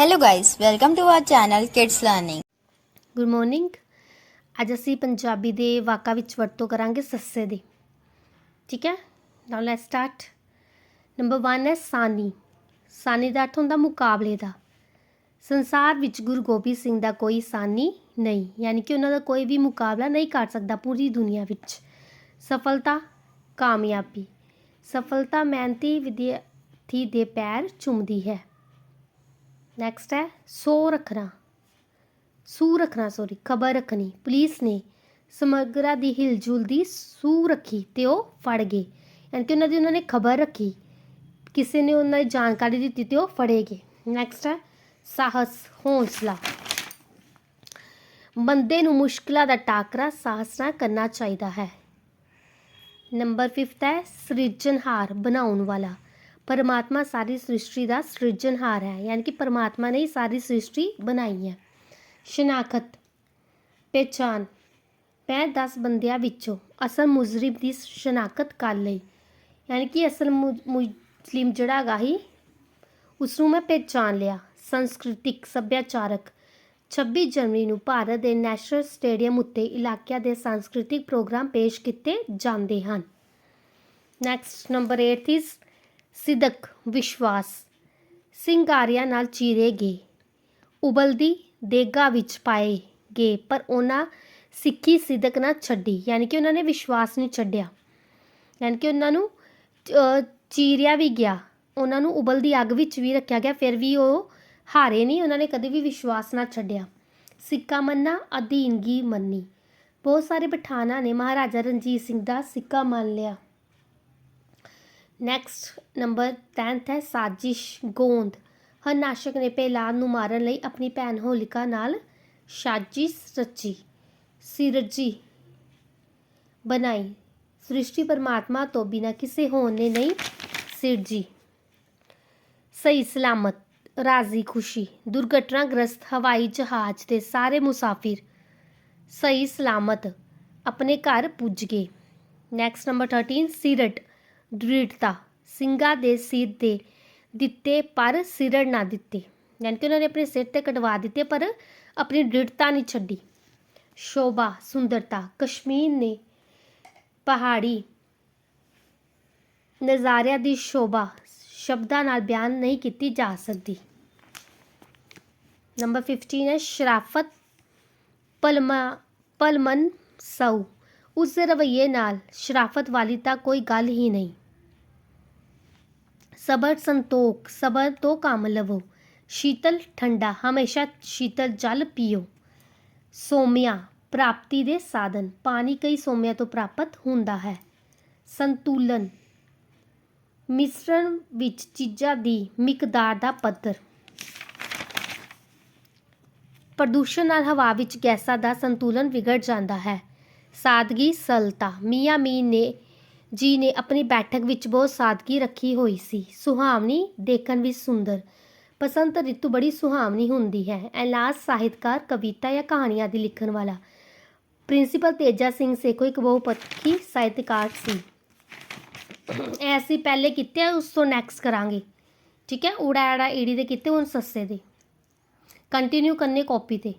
Hello guys, welcome to our channel kids learning good morning ਅੱਜ ਅਸੀਂ ਪੰਜਾਬੀ ਦੇ ਵਾਕਾਂ ਵਿੱਚ ਵਰਤੋਂ ਕਰਾਂਗੇ ਸੱਸੇ ਦੀ। ਠੀਕ ਹੈ? ਨਾਓ ਲੈਟਸ ਸਟਾਰਟ ਨੰਬਰ 1 ਹੈ ਸਾਨੀ। ਸਾਨੀ ਦਾ ਅਰਥ ਹੁੰਦਾ ਮੁਕਾਬਲੇ ਦਾ। ਸੰਸਾਰ ਵਿੱਚ ਗੁਰੂ ਗੋਬਿੰਦ ਸਿੰਘ ਦਾ ਕੋਈ ਸਾਨੀ ਨਹੀਂ। ਯਾਨੀ ਕਿ ਉਹਨਾਂ ਦਾ ਕੋਈ ਵੀ ਮੁਕਾਬਲਾ ਨਹੀਂ ਕਰ ਸਕਦਾ ਪੂਰੀ ਦੁਨੀਆ ਵਿੱਚ। ਸਫਲਤਾ ਕਾਮਯਾਬੀ। ਸਫਲਤਾ ਮਿਹਨਤੀ ਵਿਦਿਆਰਥੀ ਦੇ ਪੈਰ ਚੁੰਮਦੀ ਹੈ। ਨੈਕਸਟ ਹੈ, ਸੋ ਰੱਖਣਾ। ਸੂ ਰੱਖਣਾ ਸੋਰੀ ਖਬਰ ਰੱਖਣੀ। ਪੁਲਿਸ ਨੇ ਸਮਗਰਾ ਦੀ ਹਿਲਜੁਲ ਦੀ ਸੂ ਰੱਖੀ ਤੇ ਉਹ ਫੜ ਗਏ। ਯਾਨੀ ਕਿ ਉਹਨਾਂ ਦੀ ਉਹਨਾਂ ਨੇ ਖਬਰ ਰੱਖੀ। ਕਿਸੇ ਨੇ ਉਹਨਾਂ ਦੀ ਜਾਣਕਾਰੀ ਦਿੱਤੀ ਤੇ ਉਹ ਫੜੇ ਗਏ। ਨੈਕਸਟ ਹੈ, ਸਾਹਸ, ਹੌਸਲਾ। ਬੰਦੇ ਨੂੰ ਮੁਸ਼ਕਲਾਂ ਦਾ ਟਾਕਰਾ ਸਾਹਸ ਨਾਲ ਕਰਨਾ ਚਾਹੀਦਾ ਹੈ। ਨੰਬਰ 5 ਹੈ, ਸਿਰਜਣਹਾਰ ਬਣਾਉਣ ਵਾਲਾ। ਪਰਮਾਤਮਾ ਸਾਰੀ ਸ੍ਰਿਸ਼ਟੀ ਦਾ ਸਿਰਜਣਹਾਰ ਹੈ, ਯਾਨੀ ਕਿ ਪਰਮਾਤਮਾ ਨੇ ਹੀ ਸਾਰੀ ਸ੍ਰਿਸ਼ਟੀ ਬਣਾਈ ਹੈ। ਸ਼ਨਾਖਤ ਪਹਿਚਾਨ ਮੈਂ 10 ਬੰਦਿਆਂ ਵਿੱਚੋਂ ਅਸਲ ਮੁਜ਼ਰਿਮ ਦੀ ਸ਼ਨਾਖਤ ਕਰ ਲਈ। ਯਾਨੀ ਕਿ ਅਸਲ ਮੁ- ਮੁਸਲਿਮ ਜਿਹੜਾ ਹੈਗਾ ਹੀ ਉਸ ਨੂੰ ਮੈਂ ਪਹਿਚਾਨ ਲਿਆ। ਸੰਸਕ੍ਰਿਤਿਕ ਸੱਭਿਆਚਾਰਕ 26 ਜਨਵਰੀ ਨੂੰ ਭਾਰਤ ਦੇ ਨੈਸ਼ਨਲ ਸਟੇਡੀਅਮ ਉੱਤੇ ਇਲਾਕਿਆਂ ਦੇ ਸੰਸਕ੍ਰਿਤਿਕ ਪ੍ਰੋਗਰਾਮ ਪੇਸ਼ ਕੀਤੇ ਜਾਂਦੇ ਹਨ। ਨੈਕਸਟ, ਨੰਬਰ 8 ਇਜ਼ ਸਿਦਕ ਵਿਸ਼ਵਾਸ। ਸਿੰਗਾਰਿਆਂ ਨਾਲ ਚੀਰੇ ਗਏ। ਉਬਲਦੀ ਦੇਗਾ ਵਿੱਚ ਪਾਏ ਗਏ, ਪਰ ਉਹਨਾਂ ਸਿੱਖੀ ਸਿਦਕ ਨਾ ਛੱਡੀ, ਯਾਨੀ ਕਿ ਉਹਨਾਂ ਨੇ ਵਿਸ਼ਵਾਸ ਨਹੀਂ ਛੱਡਿਆ। ਯਾਨੀ ਕਿ ਉਹਨਾਂ ਨੂੰ ਚੀਰਿਆ ਵੀ ਗਿਆ। ਉਹਨਾਂ ਨੂੰ ਉਬਲਦੀ ਅੱਗ ਵਿੱਚ ਵੀ ਰੱਖਿਆ ਗਿਆ, ਫਿਰ ਵੀ ਉਹ ਹਾਰੇ ਨਹੀਂ, ਉਹਨਾਂ ਨੇ ਕਦੇ ਵੀ ਵਿਸ਼ਵਾਸ ਨਾ ਛੱਡਿਆ। ਸਿੱਕਾ ਮੰਨਣਾ ਅਧੀਨਗੀ ਮੰਨੀ। ਬਹੁਤ ਸਾਰੇ ਪਠਾਨਾਂ ਨੇ ਮਹਾਰਾਜਾ ਰਣਜੀਤ ਸਿੰਘ ਦਾ ਸਿੱਕਾ ਮੰਨ ਲਿਆ। ਨੈਕਸਟ ਨੰਬਰ 10th ਹੈ ਸਾਜ਼ਿਸ਼ ਗੋਂਦ। ਹਰਨਾਸ਼ਕ ਨੇ ਪਹਿਲਾਦ ਨੂੰ ਮਾਰਨ ਲਈ ਆਪਣੀ ਭੈਣ ਹੋਲਿਕਾ ਨਾਲ ਸਾਜ਼ਿਸ਼ ਰਚੀ। ਸਿਰਜੀ ਬਣਾਈ। ਸ੍ਰਿਸ਼ਟੀ ਪਰਮਾਤਮਾ ਤੋਂ ਬਿਨਾਂ ਕਿਸੇ ਹੋਣ ਨੇ ਨਹੀਂ ਸਿਰਜੀ। ਸਹੀ ਸਲਾਮਤ, ਰਾਜ਼ੀ ਖੁਸ਼ੀ, ਦੁਰਘਟਨਾਗ੍ਰਸਤ ਹਵਾਈ ਜਹਾਜ਼ ਦੇ ਸਾਰੇ ਮੁਸਾਫਿਰ ਸਹੀ ਸਲਾਮਤ ਆਪਣੇ ਘਰ ਪੁੱਜ ਗਏ। ਨੈਕਸਟ ਨੰਬਰ 13 ਸਿਰਟ। ਦ੍ਰਿੜਤਾ, ਸਿੰਘਾਂ ਦੇ ਸਿਰ ਦੇ ਦਿੱਤੇ ਪਰ ਸਿਰੜ ਨਾ ਦਿੱਤੇ। ਯਾਨੀ ਕਿ ਉਹਨਾਂ ਨੇ ਆਪਣੇ ਸਿਰ ਤੇ ਕਟਵਾ ਦਿੱਤੇ ਪਰ ਆਪਣੀ ਦ੍ਰਿੜਤਾ ਨਹੀਂ ਛੱਡੀ। ਸ਼ੋਭਾ, ਸੁੰਦਰਤਾ, ਕਸ਼ਮੀਰ ਨੇ ਪਹਾੜੀ ਨਜ਼ਾਰਿਆਂ ਦੀ ਸ਼ੋਭਾ ਸ਼ਬਦਾਂ ਨਾਲ ਬਿਆਨ ਨਹੀਂ ਕੀਤੀ ਜਾ ਸਕਦੀ। ਨੰਬਰ 15 ਹੈ, ਸ਼ਰਾਫਤ ਪਲਮਾ, ਪਲਮਨ ਸਉ ਉਸ ਦੇ ਰਵੱਈਏ ਨਾਲ ਸ਼ਰਾਫਤ ਵਾਲੀ ਤਾਂ ਕੋਈ ਗੱਲ ਹੀ ਨਹੀਂ। ਸਬਰ ਸੰਤੋਖ, ਸਬਰ ਤੋਂ ਕੰਮ ਲਵੋ। ਸ਼ੀਤਲ ਠੰਡਾ, ਹਮੇਸ਼ਾ ਸ਼ੀਤਲ ਜਲ ਪੀਓ। ਸੋਮਿਆ, ਪ੍ਰਾਪਤੀ ਦੇ ਸਾਧਨ। ਪਾਣੀ ਕਈ ਸੋਮਿਆਂ ਤੋਂ ਪ੍ਰਾਪਤ ਹੁੰਦਾ ਹੈ। ਸੰਤੁਲਨ। ਮਿਸ਼ਰਣ ਵਿੱਚ ਚੀਜ਼ਾਂ ਦੀ ਮਿਕਦਾਰ ਦਾ ਪੱਧਰ। ਪ੍ਰਦੂਸ਼ਣ ਨਾਲ ਹਵਾ ਵਿੱਚ ਗੈਸਾਂ ਦਾ ਸੰਤੁਲਨ ਵਿਗੜ ਜਾਂਦਾ ਹੈ। ਸਾਦਗੀ ਸਰਲਤਾ ਮੀਆਂ ਮੀਨ ਨੇ, ਜੀ ਨੇ ਆਪਣੀ ਬੈਠਕ ਵਿੱਚ ਬਹੁਤ ਸਾਦਗੀ ਰੱਖੀ ਹੋਈ ਸੀ। ਸੁਹਾਵਣੀ ਦੇਖਣ ਵਿੱਚ ਸੁੰਦਰ। ਬਸੰਤ ਰਿਤੂ ਬੜੀ ਸੁਹਾਵਣੀ ਹੁੰਦੀ ਹੈ। ਐਲਾਸ ਸਾਹਿਤਕਾਰ, ਕਵਿਤਾ ਜਾਂ ਕਹਾਣੀਆਂ ਦੀ ਲਿਖਣ ਵਾਲਾ। ਪ੍ਰਿੰਸੀਪਲ ਤੇਜਾ ਸਿੰਘ ਸੇਖੋ ਇੱਕ ਬਹੁਪੱਖੀ ਸਾਹਿਤਕਾਰ ਸੀ। ਇਹ ਅਸੀਂ ਪਹਿਲੇ ਕੀਤੇ ਉਸ ਤੋਂ ਨੈਕਸਟ ਕਰਾਂਗੇ। ਠੀਕ ਹੈ? ਊੜਾ ਐੜਾ ਈੜੀ ਦੇ ਕੀਤੇ, ਹੁਣ ਸੱਸੇ ਦੇ। ਕੰਟੀਨਿਊ ਕਰਨੇ ਕਾਪੀ ਤੇ।